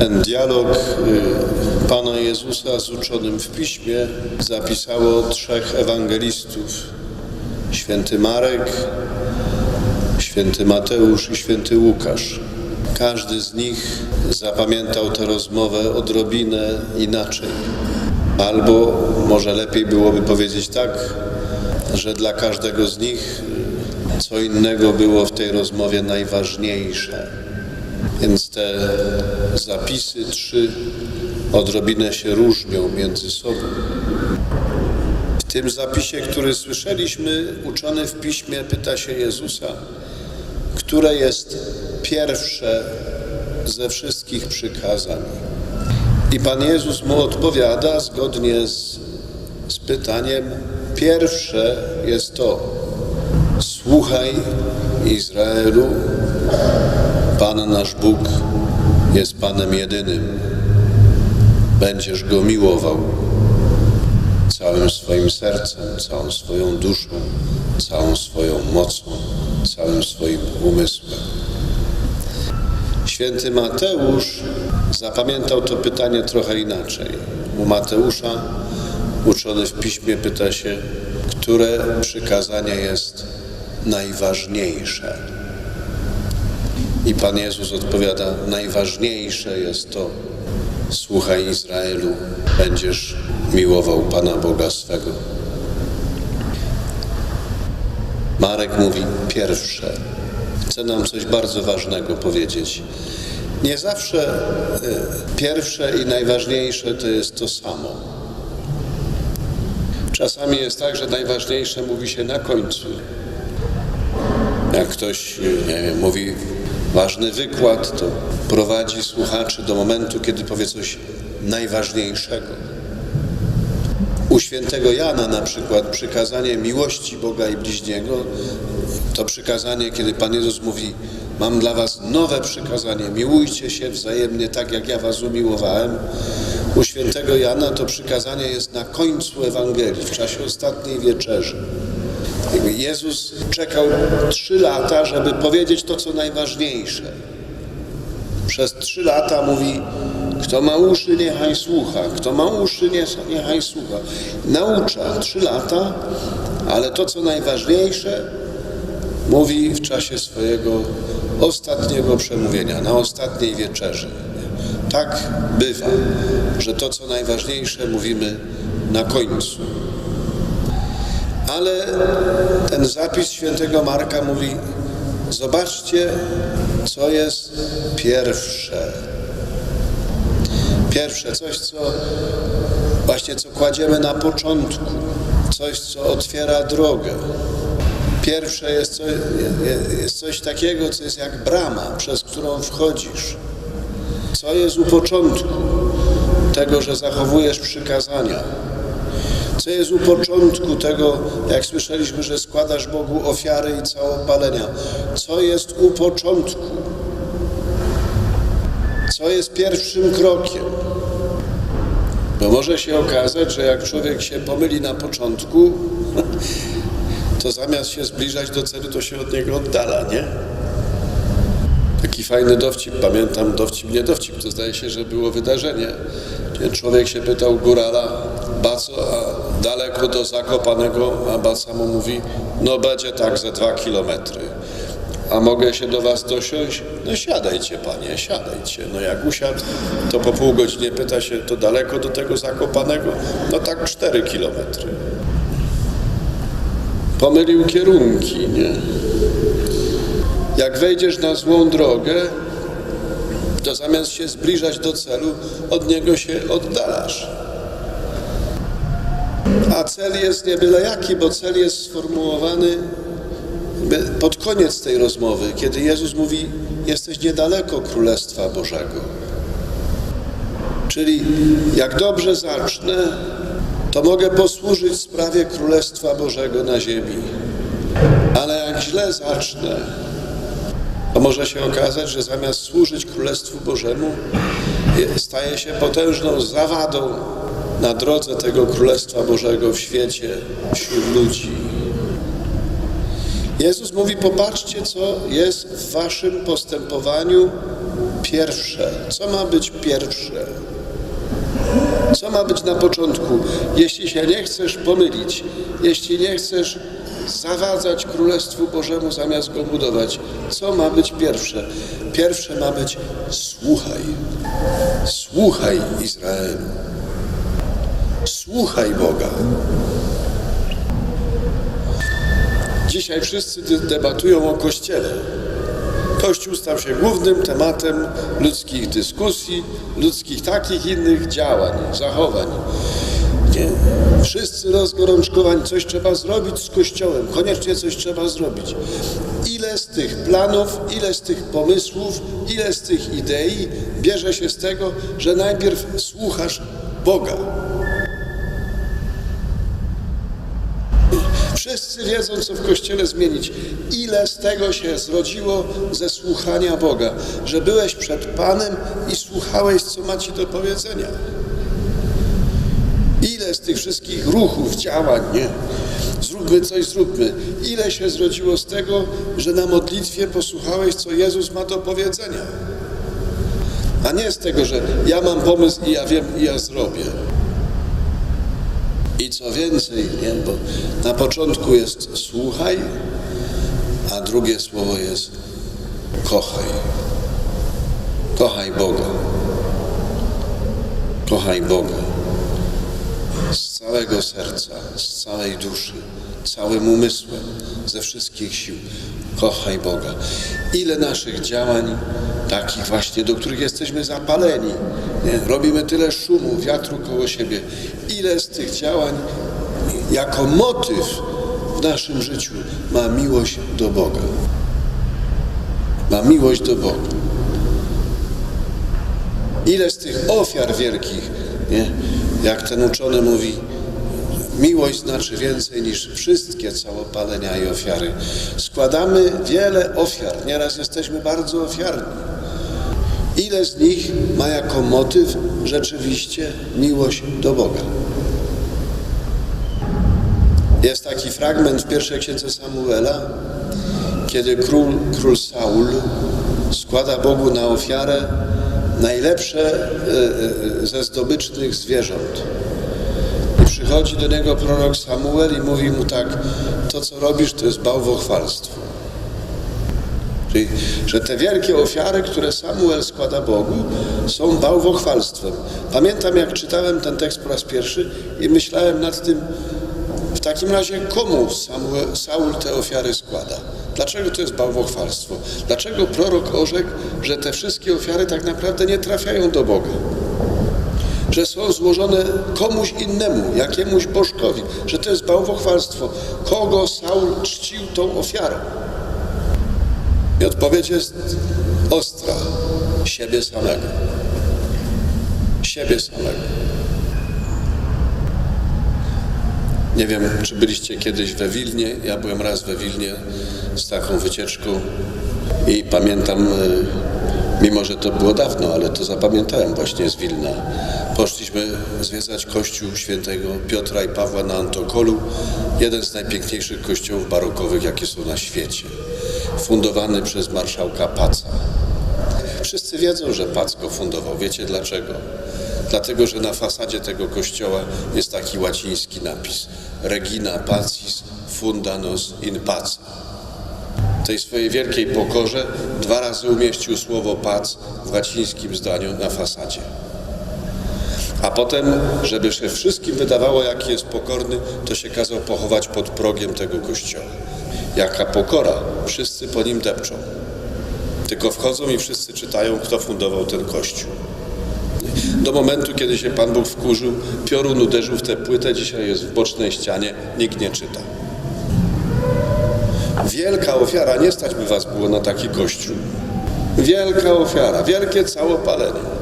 Ten dialog y, Pana Jezusa z uczonym w Piśmie zapisało trzech ewangelistów. Święty Marek, święty Mateusz i święty Łukasz. Każdy z nich zapamiętał tę rozmowę odrobinę inaczej. Albo może lepiej byłoby powiedzieć tak, że dla każdego z nich co innego było w tej rozmowie najważniejsze. Więc te zapisy trzy odrobinę się różnią między sobą. W tym zapisie, który słyszeliśmy, uczony w piśmie pyta się Jezusa, które jest pierwsze ze wszystkich przykazań. I Pan Jezus mu odpowiada zgodnie z, z pytaniem: Pierwsze jest to: Słuchaj, Izraelu, Pan nasz Bóg jest Panem jedynym. Będziesz Go miłował całym swoim sercem, całą swoją duszą, całą swoją mocą, całym swoim umysłem. Święty Mateusz zapamiętał to pytanie trochę inaczej. U Mateusza, uczony w piśmie, pyta się, które przykazanie jest najważniejsze. I Pan Jezus odpowiada: Najważniejsze jest to, słuchaj Izraelu, będziesz miłował Pana Boga swego. Marek mówi pierwsze. Chce nam coś bardzo ważnego powiedzieć. Nie zawsze y, pierwsze i najważniejsze to jest to samo. Czasami jest tak, że najważniejsze mówi się na końcu. Jak ktoś, nie wiem, mówi ważny wykład, to prowadzi słuchaczy do momentu, kiedy powie coś najważniejszego. U świętego Jana na przykład przykazanie miłości Boga i bliźniego, to przykazanie, kiedy Pan Jezus mówi, mam dla was nowe przykazanie, miłujcie się wzajemnie tak, jak ja was umiłowałem. U świętego Jana to przykazanie jest na końcu Ewangelii, w czasie ostatniej wieczerzy. Jezus czekał trzy lata, żeby powiedzieć to, co najważniejsze. Przez trzy lata mówi, kto ma uszy, niechaj słucha. Kto ma uszy, nie- niechaj słucha. Naucza trzy lata, ale to, co najważniejsze, mówi w czasie swojego ostatniego przemówienia, na ostatniej wieczerzy. Tak bywa, że to, co najważniejsze, mówimy na końcu. Ale ten zapis świętego Marka mówi: Zobaczcie, co jest pierwsze. Pierwsze, coś, co właśnie co kładziemy na początku, coś, co otwiera drogę. Pierwsze jest coś, jest coś takiego, co jest jak brama, przez którą wchodzisz. Co jest u początku tego, że zachowujesz przykazania? Co jest u początku tego, jak słyszeliśmy, że składasz Bogu ofiary i całopalenia? Co jest u początku? Co jest pierwszym krokiem? Bo może się okazać, że jak człowiek się pomyli na początku, to zamiast się zbliżać do celu, to się od niego oddala, nie? Taki fajny dowcip, pamiętam dowcip, nie dowcip, to zdaje się, że było wydarzenie. Człowiek się pytał górala, Baco, daleko do Zakopanego, a Baca mu mówi, no będzie tak ze dwa kilometry. A mogę się do was dosiąść? No siadajcie panie, siadajcie. No jak usiadł, to po pół godziny pyta się, to daleko do tego Zakopanego? No tak cztery kilometry. Pomylił kierunki, nie? Jak wejdziesz na złą drogę, to zamiast się zbliżać do celu, od niego się oddalasz. A cel jest nie byle jaki, bo cel jest sformułowany pod koniec tej rozmowy, kiedy Jezus mówi: Jesteś niedaleko Królestwa Bożego. Czyli jak dobrze zacznę, to mogę posłużyć sprawie Królestwa Bożego na ziemi. Ale jak źle zacznę, to może się okazać, że zamiast służyć Królestwu Bożemu, staje się potężną zawadą na drodze tego Królestwa Bożego w świecie, wśród ludzi. Jezus mówi: Popatrzcie, co jest w waszym postępowaniu Pierwsze. Co ma być pierwsze? Co ma być na początku? Jeśli się nie chcesz pomylić, jeśli nie chcesz zawadzać Królestwu Bożemu zamiast go budować, co ma być pierwsze? Pierwsze ma być słuchaj. Słuchaj Izraelu. Słuchaj Boga. Dzisiaj wszyscy debatują o Kościele. Kościół stał się głównym tematem ludzkich dyskusji, ludzkich takich innych działań, zachowań. Nie. Wszyscy rozgorączkowani, coś trzeba zrobić z Kościołem, koniecznie coś trzeba zrobić. Ile z tych planów, ile z tych pomysłów, ile z tych idei bierze się z tego, że najpierw słuchasz Boga. Wszyscy wiedzą, co w Kościele zmienić. Ile z tego się zrodziło ze słuchania Boga, że byłeś przed Panem i słuchałeś, co ma Ci do powiedzenia. Ile z tych wszystkich ruchów, działań, nie? Zróbmy coś, zróbmy. Ile się zrodziło z tego, że na modlitwie posłuchałeś, co Jezus ma do powiedzenia. A nie z tego, że ja mam pomysł i ja wiem i ja zrobię. I co więcej, nie? bo na początku jest słuchaj, a drugie słowo jest kochaj. Kochaj Boga. Kochaj Boga. Z całego serca, z całej duszy, całym umysłem, ze wszystkich sił. Kochaj Boga. Ile naszych działań, takich właśnie, do których jesteśmy zapaleni, nie? robimy tyle szumu, wiatru koło siebie. Ile z tych działań jako motyw w naszym życiu ma miłość do Boga. Ma miłość do Boga. Ile z tych ofiar wielkich, nie? jak ten uczony mówi, miłość znaczy więcej niż wszystkie całopalenia i ofiary. Składamy wiele ofiar, nieraz jesteśmy bardzo ofiarni. Ile z nich ma jako motyw rzeczywiście miłość do Boga? Jest taki fragment w pierwszej księdze Samuela, kiedy król, król Saul składa Bogu na ofiarę najlepsze e, e, ze zdobycznych zwierząt. I przychodzi do niego prorok Samuel i mówi mu tak, to co robisz to jest bałwochwalstwo. Czyli, że te wielkie ofiary, które Samuel składa Bogu, są bałwochwalstwem. Pamiętam, jak czytałem ten tekst po raz pierwszy i myślałem nad tym, w takim razie komu Samuel, Saul te ofiary składa? Dlaczego to jest bałwochwalstwo? Dlaczego prorok orzekł, że te wszystkie ofiary tak naprawdę nie trafiają do Boga? Że są złożone komuś innemu, jakiemuś bożkowi, że to jest bałwochwalstwo. Kogo Saul czcił tą ofiarą? I odpowiedź jest ostra. Siebie samego. Siebie samego. Nie wiem, czy byliście kiedyś we Wilnie. Ja byłem raz we Wilnie z taką wycieczką i pamiętam, e, mimo że to było dawno, ale to zapamiętałem właśnie z Wilna. Poszliśmy zwiedzać kościół świętego Piotra i Pawła na Antokolu, jeden z najpiękniejszych kościołów barokowych, jakie są na świecie, fundowany przez marszałka Paca. Wszyscy wiedzą, że Pac go fundował. Wiecie dlaczego? Dlatego, że na fasadzie tego kościoła jest taki łaciński napis Regina Pacis funda nos in pace. W tej swojej wielkiej pokorze dwa razy umieścił słowo pac w łacińskim zdaniu na fasadzie. A potem, żeby się wszystkim wydawało, jaki jest pokorny, to się kazał pochować pod progiem tego kościoła. Jaka pokora, wszyscy po nim depczą. Tylko wchodzą i wszyscy czytają, kto fundował ten kościół. Do momentu, kiedy się Pan Bóg wkurzył, piorun uderzył w tę płytę, dzisiaj jest w bocznej ścianie, nikt nie czyta. Wielka ofiara, nie stać by was było na taki kościół. Wielka ofiara, wielkie całopalenie.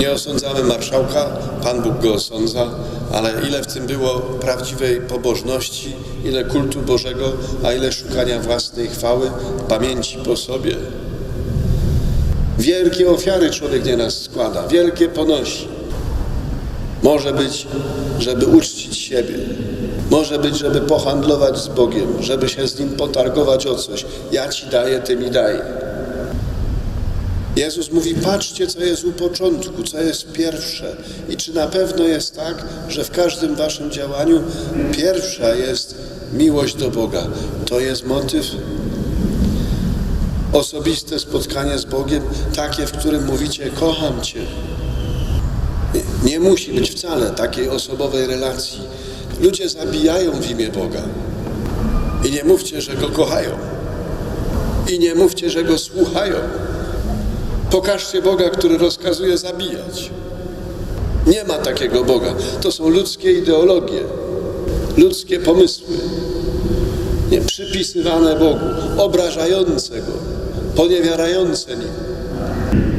Nie osądzamy marszałka, Pan Bóg go osądza, ale ile w tym było prawdziwej pobożności, ile kultu Bożego, a ile szukania własnej chwały, pamięci po sobie. Wielkie ofiary człowiek nieraz składa, wielkie ponosi. Może być, żeby uczcić siebie. Może być, żeby pohandlować z Bogiem, żeby się z Nim potargować o coś. Ja Ci daję, Ty mi daj. Jezus mówi: Patrzcie, co jest u początku, co jest pierwsze. I czy na pewno jest tak, że w każdym waszym działaniu pierwsza jest miłość do Boga? To jest motyw. Osobiste spotkanie z Bogiem, takie, w którym mówicie: Kocham Cię. Nie, musi być wcale takiej osobowej relacji. Ludzie zabijają w imię Boga. I nie mówcie, że Go kochają. I nie mówcie, że Go słuchają. Pokażcie Boga, który rozkazuje zabijać. Nie ma takiego Boga. To są ludzkie ideologie, ludzkie pomysły. Nie przypisywane Bogu, obrażające Go, poniewierające Nim.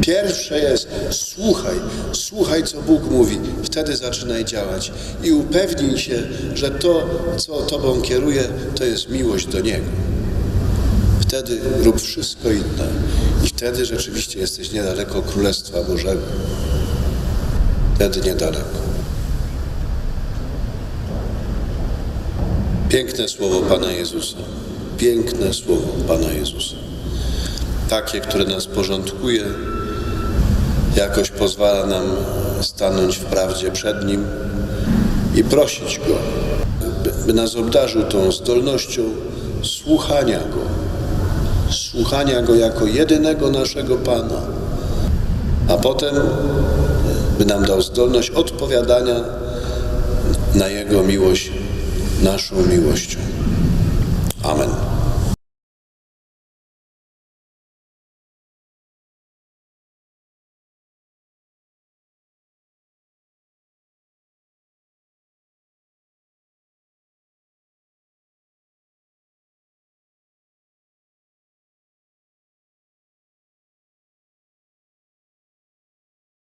Pierwsze jest słuchaj, słuchaj co Bóg mówi, wtedy zaczynaj działać i upewnij się, że to, co Tobą kieruje, to jest miłość do Niego. Wtedy rób wszystko inne wtedy rzeczywiście jesteś niedaleko Królestwa Bożego. Wtedy niedaleko. Piękne słowo Pana Jezusa. Piękne słowo Pana Jezusa. Takie, które nas porządkuje, jakoś pozwala nam stanąć w prawdzie przed Nim i prosić Go, by, nas obdarzył tą zdolnością słuchania Go, słuchania Go jako jedynego naszego Pana, a potem by nam dał zdolność odpowiadania na Jego miłość naszą miłością. Amen.